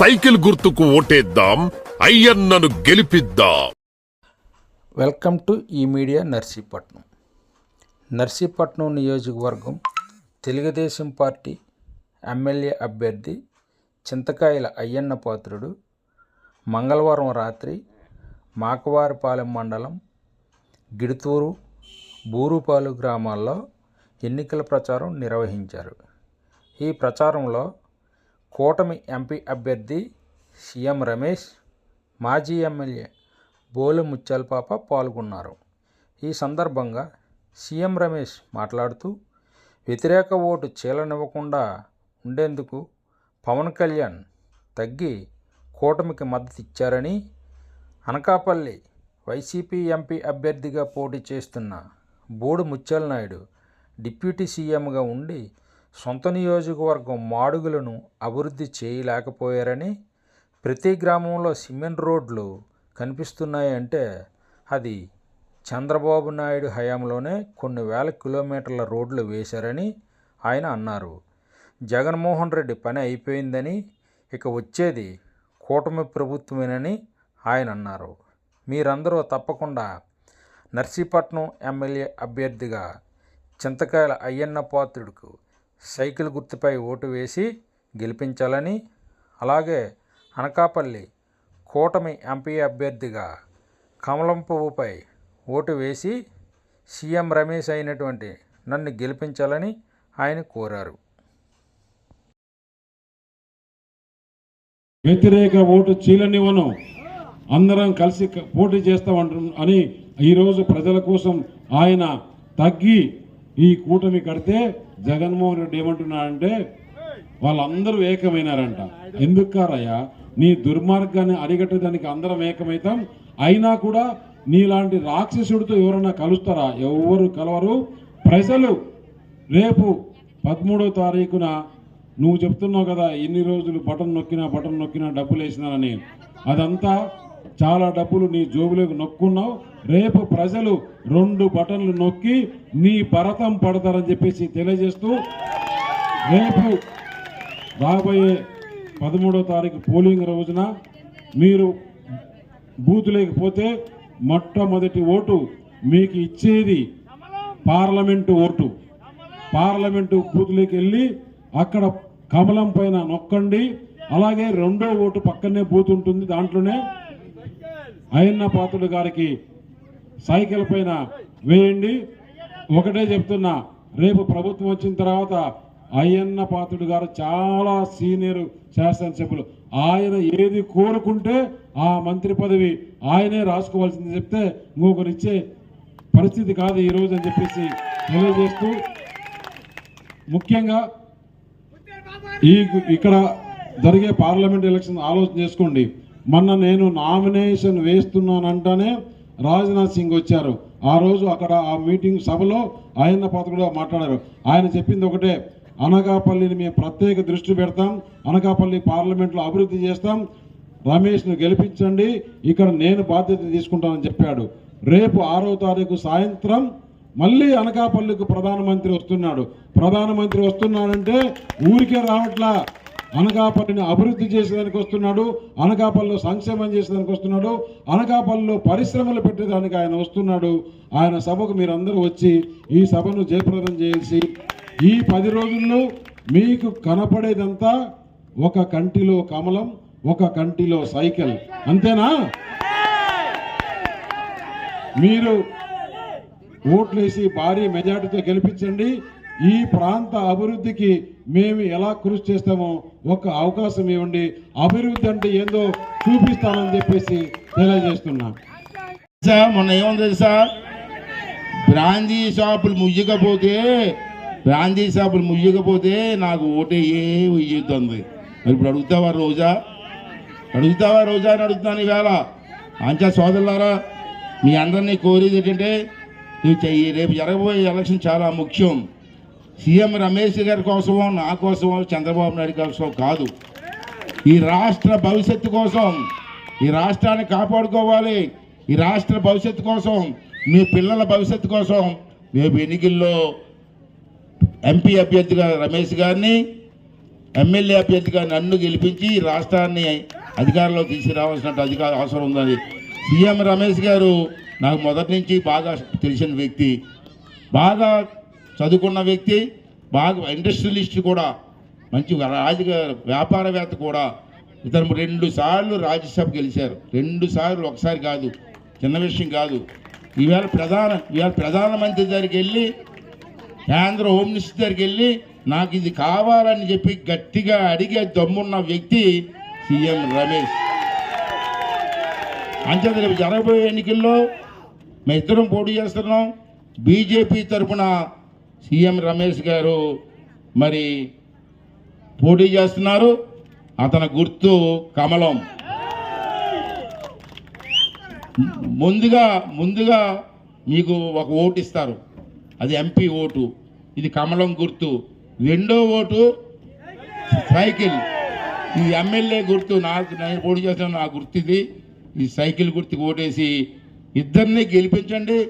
Cycle గుర్తుకు ఓటేద్దాం అయ్యన్నను గెలిపిద్దాం. వెల్కమ్ టు ఈ మీడియా నర్సీపట్నం. నర్సీపట్నం నియోజకవర్గం తెలుగుదేశం పార్టీ ఎమ్మెల్యే అభ్యర్థి చింతకాయల అయ్యన్న పాత్రుడు మంగళవారం రాత్రి మాకవారిపాలెం మండలం గిడుతూరు బూరుపాలు గ్రామాల్లో ఎన్నికల ప్రచారం నిర్వహించారు. ఈ ప్రచారంలో కూటమి ఎంపీ అభ్యర్థి సీఎం రమేష్ మాజీ ఎమ్మెల్యే బోలు ముత్యాలపాప పాల్గొన్నారు. ఈ సందర్భంగా సీఎం రమేష్ మాట్లాడుతూ వ్యతిరేక ఓటు చీలనివ్వకుండా ఉండేందుకు పవన్ కళ్యాణ్ తగ్గి కూటమికి మద్దతు ఇచ్చారని అనకాపల్లి వైసీపీ ఎంపీ అభ్యర్థిగా పోటీ చేస్తున్న బోడు ముత్యాల నాయుడు డిప్యూటీ సీఎంగా ఉండి సొంత నియోజకవర్గం మాడుగులను అభివృద్ధి చేయలేకపోయారని ప్రతి గ్రామంలో సిమెంట్ రోడ్లు కనిపిస్తున్నాయంటే అది చంద్రబాబు నాయుడు హయాంలోనే కొన్ని వేల కిలోమీటర్ల రోడ్లు వేశారని ఆయన అన్నారు. జగన్మోహన్ రెడ్డి పని అయిపోయిందని ఇక వచ్చేది కూటమి ప్రభుత్వమేనని ఆయన అన్నారు. మీరందరూ తప్పకుండా నర్సీపట్నం ఎమ్మెల్యే అభ్యర్థిగా చింతకాయల అయ్యన్న పాత్రుడికి సైకిల్ గుర్తుపై ఓటు వేసి గెలిపించాలని అలాగే అనకాపల్లి కూటమి ఎంపీ అభ్యర్థిగా కమలం పువ్వుపై ఓటు వేసి సీఎం రమేష్ అయినటువంటి నన్ను గెలిపించాలని ఆయన కోరారు. వ్యతిరేక ఓటు చీలనివ్వను. అందరం కలిసి పోటీ చేస్తామంటు అని ఈరోజు ప్రజల కోసం ఆయన తగ్గి ఈ కూటమి కడితే జగన్మోహన్ రెడ్డి ఏమంటున్నాడంటే వాళ్ళందరూ ఏకమైనారంట. ఎందుకు కారయ్యా నీ దుర్మార్గాన్ని అరిగట్టడానికి అందరం ఏకమైతాం. అయినా కూడా నీలాంటి రాక్షసుడితో ఎవరైనా కలుస్తారా? ఎవరు కలవరు? ప్రజలు రేపు పదమూడో తారీఖున నువ్వు చెప్తున్నావు కదా ఎన్ని రోజులు బటన్ నొక్కినా బటన్ నొక్కినా డబ్బులు వేసినానని అదంతా చాలా డబ్బులు నీ జోబులోకి నొక్కున్నావు. రేపు ప్రజలు రెండు బటన్లు నొక్కి నీ భరతం పడతారని చెప్పేసి తెలియజేస్తూ రేపు రాబోయే పదమూడో తారీఖు పోలింగ్ రోజున మీరు బూత్ లేకపోతే మొట్టమొదటి ఓటు మీకు ఇచ్చేది పార్లమెంటు ఓటు. పార్లమెంటు బూత్లోకి వెళ్ళి అక్కడ కమలం పైన నొక్కండి. అలాగే రెండో ఓటు పక్కనే బూత్ ఉంటుంది దాంట్లోనే. అయ్యన్న పాత్రుడు గారికి సైకిల్ పైన వేయండి. ఒకటే చెప్తున్నా రేపు ప్రభుత్వం వచ్చిన తర్వాత అయ్యన్న పాత్రుడు గారు చాలా సీనియర్ శాసనసభ్యులు. ఆయన ఏది కోరుకుంటే ఆ మంత్రి పదవి ఆయనే రాసుకోవాల్సింది చెప్తే ఇంకొకరు ఇచ్చే పరిస్థితి కాదు ఈరోజు అని చెప్పేసి తెలియజేస్తూ ముఖ్యంగా ఈ ఇక్కడ జరిగే పార్లమెంట్ ఎలక్షన్ ఆలోచన చేసుకోండి. మొన్న నేను నామినేషన్ వేస్తున్నానంటేనే రాజ్నాథ్ సింగ్ వచ్చారు. ఆ రోజు అక్కడ ఆ మీటింగ్ సభలో ఆయన పాత్ర మాట్లాడారు. ఆయన చెప్పింది ఒకటే అనకాపల్లిని మేము ప్రత్యేక దృష్టి పెడతాం అనకాపల్లి పార్లమెంట్లో అభివృద్ధి చేస్తాం రమేష్ను గెలిపించండి ఇక్కడ నేను బాధ్యత తీసుకుంటానని చెప్పాడు. రేపు ఆరో తారీఖు సాయంత్రం మళ్ళీ అనకాపల్లికి ప్రధానమంత్రి వస్తున్నాడు. ప్రధానమంత్రి వస్తున్నాడంటే ఊరికే రావట్లా. అనకాపల్లిని అభివృద్ధి చేసేదానికి వస్తున్నాడు అనకాపల్లిలో సంక్షేమం చేసేదానికి వస్తున్నాడు అనకాపల్లిలో పరిశ్రమలు పెట్టేదానికి ఆయన వస్తున్నాడు. ఆయన సభకు మీరందరూ వచ్చి ఈ సభను జయప్రదం చేసి ఈ పది రోజుల్లో మీకు కనపడేదంతా ఒక కంటిలో కమలం ఒక కంటిలో సైకిల్. అంతేనా? మీరు ఓట్లేసి భారీ మెజార్టీతో గెలిపించండి. ఈ ప్రాంత అభివృద్ధికి మేము ఎలా కృషి చేస్తామో ఒక అవకాశం ఇవ్వండి. అభివృద్ధి అంటే ఏందో చూపిస్తానని చెప్పేసి తెలియజేస్తున్నాం. సార్ మొన్న ఏముంది తెలుసా? బ్రాందీ షాపులు ముయ్యకపోతే బ్రాందీ షాపులు ముయ్యకపోతే నాకు ఓటే ఏ ఇయ్యుతుంది మరి ఇప్పుడు అడుగుతావా రోజా? అడుగుతావా రోజా అని అడుగుతున్నాను ఈవేళ. అంచా సోదరులారా మీ అందరినీ కోరేది ఏంటంటే నువ్వు రేపు జరగబోయే ఎలక్షన్ చాలా ముఖ్యం. సీఎం రమేష్ గారి కోసమో నా కోసమో చంద్రబాబు నాయుడు కోసం కాదు. ఈ రాష్ట్ర భవిష్యత్తు కోసం ఈ రాష్ట్రాన్ని కాపాడుకోవాలి. ఈ రాష్ట్ర భవిష్యత్తు కోసం మీ పిల్లల భవిష్యత్తు కోసం రేపు ఎన్నికల్లో ఎంపీ అభ్యర్థిగా రమేష్ గారిని ఎమ్మెల్యే అభ్యర్థిగా నన్ను గెలిపించి రాష్ట్రాన్ని అధికారంలో తీసుకురావాల్సిన అధికార అవసరం ఉందని. సీఎం రమేష్ గారు నాకు మొదటి నుంచి బాగా తెలిసిన వ్యక్తి. బాగా చదువుకున్న వ్యక్తి బాగా ఇండస్ట్రియలిస్ట్ కూడా మంచి రాజకీయ వ్యాపారవేత్త కూడా. ఇతను రెండు సార్లు రాజ్యసభ గెలిచారు. రెండు సార్లు ఒకసారి కాదు చిన్న విషయం కాదు. ఈవేళ ప్రధాన ఈవేళ ప్రధానమంత్రి దగ్గరికి వెళ్ళి కేంద్ర హోమ్ మినిస్టర్ దగ్గరికి వెళ్ళి నాకు ఇది కావాలని చెప్పి గట్టిగా అడిగే దమ్మున్న వ్యక్తి సీఎం రమేష్. అంచేత రేపు జరగబోయే ఎన్నికల్లో మేము ఇద్దరం పోటీ చేస్తున్నాం. బీజేపీ తరఫున సీఎం రమేష్ గారు మరి పోటీ చేస్తున్నారు. అతని గుర్తు కమలం. ముందుగా ముందుగా మీకు ఒక ఓటు ఇస్తారు. అది ఎంపీ ఓటు. ఇది కమలం గుర్తు. రెండో ఓటు సైకిల్. ఈ ఎమ్మెల్యే గుర్తు నాకు నేను పోటీ చేస్తాను నా గుర్తు ఇది. ఈ సైకిల్ గుర్తుకు ఓటేసి ఇద్దరిని గెలిపించండి.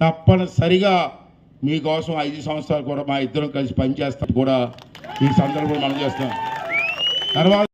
తప్పనిసరిగా మీకోసం ఐదు సంవత్సరాలు కూడా మా ఇద్దరం కలిసి పనిచేస్తాం. కూడా ఈ సందర్భంలో మనం చేస్తాం. తర్వాత